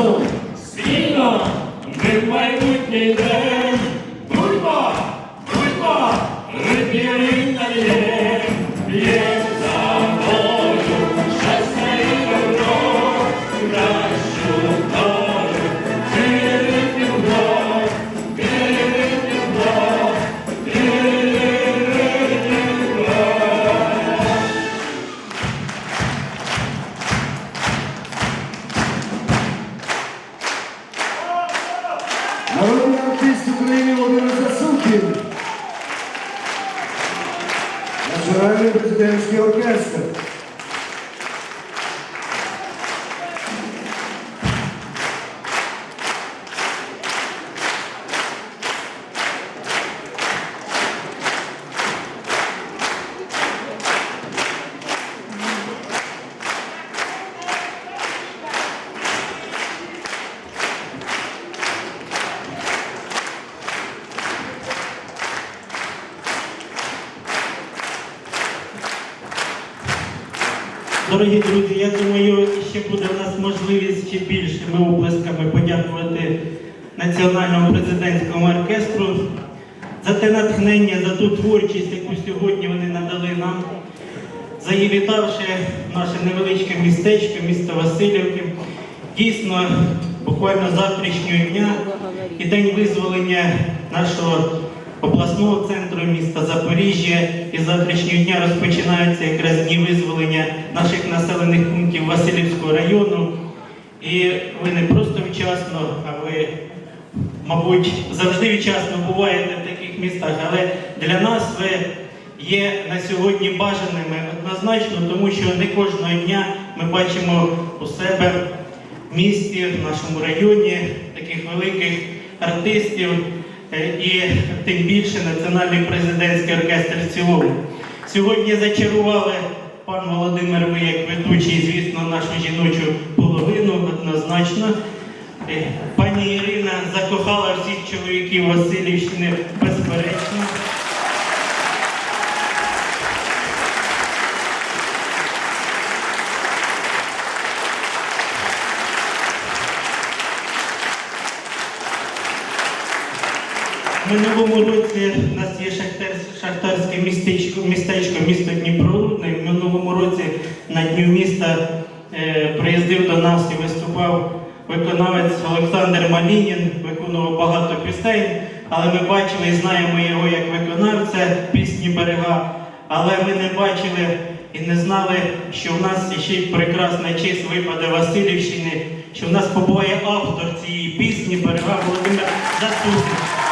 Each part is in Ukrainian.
разом спільно ми в майбутнє Національний президентський оркестр. Дорогі друзі, я думаю, ще буде в нас можливість ще більшими оплесками подякувати Національному президентському оркестру за те натхнення, за ту творчість, яку сьогодні вони надали нам, завітавши наше невеличке містечко, місто Васильівки. Дійсно, буквально завтрашнього дня і день визволення нашого обласного центру міста Запоріжжя. І з завтрашнього дня розпочинаються якраз дні визволення наших населених пунктів Васильівського району. І ви не просто вчасно, а ви, мабуть, завжди вчасно буваєте в таких містах, але для нас ви є на сьогодні бажаними однозначно, тому що не кожного дня ми бачимо у себе в місті, в нашому районі таких великих артистів і тим більше Національний президентський оркестр в цілому. Сьогодні зачарували пан Володимир, ви як ведучий, звісно, нашу жіночу половину однозначно. Е, Пані Ірина закохала всіх чоловіків Васильівщини безперечно. В минулому році у нас є шахтар- шахтарське містечко, містечко, місто Дніпрорудне. В минулому році на Дню міста е, приїздив до нас і виступав виконавець Олександр Малінін, виконував багато пісень, але ми бачили і знаємо його як виконавця пісні берега. Але ми не бачили і не знали, що в нас ще й прекрасна честь випаде Васильівщини, що в нас побуває автор цієї пісні берега Володимир Засухин.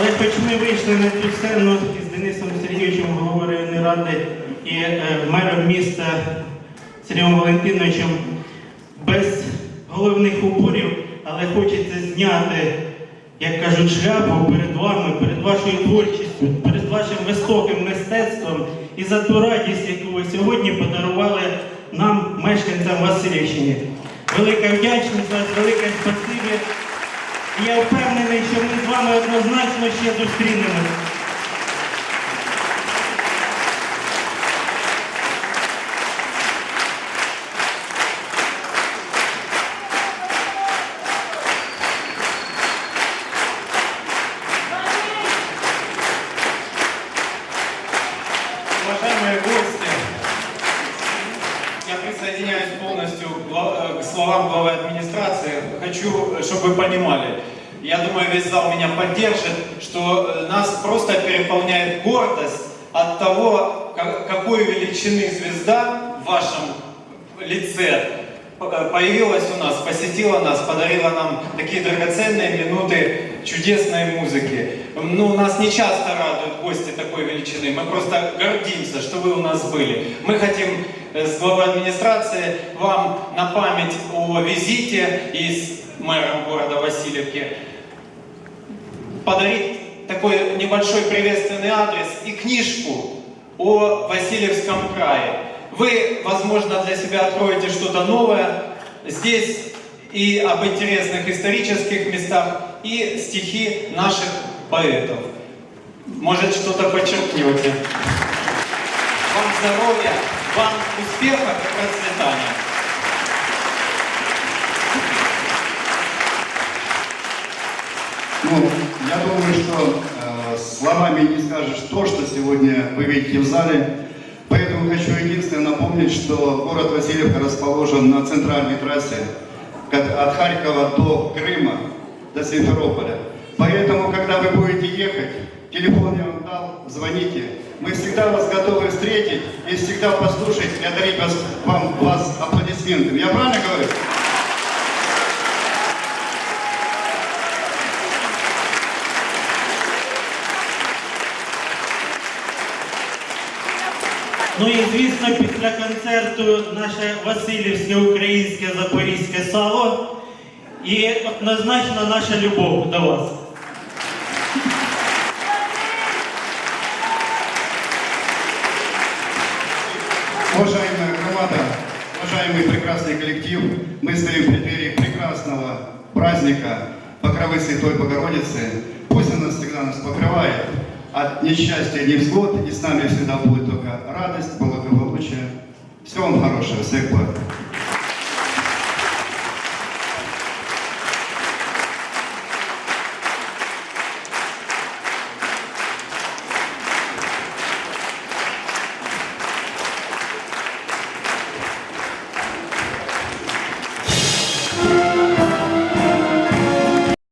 Але хоч ми вийшли на цю сцену із Денисом Сергійовичем, головою ради і е, мером міста Сергієм Валентиновичем без головних уборів, але хочеться зняти, як кажуть, шляпу перед вами, перед вашою творчістю, перед вашим високим мистецтвом і за ту радість, яку ви сьогодні подарували нам, мешканцям Васильівщини. Велика вдячність велике спасибі. І Я впевнений, що ми з вами однозначно ще зустрінемось. Уважаемые гости, я присоединяюсь полностью к гла- э, к словам главы администрации. Хочу, э, чтобы вы понимали, я думаю, весь зал меня поддержит, что э, нас просто переполняет гордость от того, ка- какой величины звезда в вашем лице э, появилась у нас, посетила нас, подарила нам такие драгоценные минуты чудесной музыки. Ну, нас не часто радуют гости такой величины. Мы просто гордимся, что вы у нас были. Мы хотим с главой администрации вам на память о визите и с мэром города Васильевки подарить такой небольшой приветственный адрес и книжку о Васильевском крае. Вы, возможно, для себя откроете что-то новое здесь и об интересных исторических местах, и стихи наших поэтов. Может, что-то подчеркнете. Вам здоровья, вам успеха и процветания. Ну, я думаю, что э, словами не скажешь то, что сегодня вы видите в зале. Поэтому хочу единственное напомнить, что город Васильевка расположен на центральной трассе от Харькова до Крыма, до Симферополя. Поэтому, когда вы будете ехать, телефон я вам дал, звоните. Мы всегда вас готовы встретить и всегда послушать и одарить вас, вам, вас аплодисментами. Я правильно говорю? Ну і звісно, після концерту наше Васильівське українське запорізьке сало і однозначно наша любов до вас. Уважаемая громада, уважаемый прекрасный коллектив, мы стоим в преддверии прекрасного праздника Покровы Святой Богородицы. Пусть она всегда нас покрывает от несчастья, невзгод, и с нами всегда будет только радость, благополучие. Всего вам хорошего, всех благ.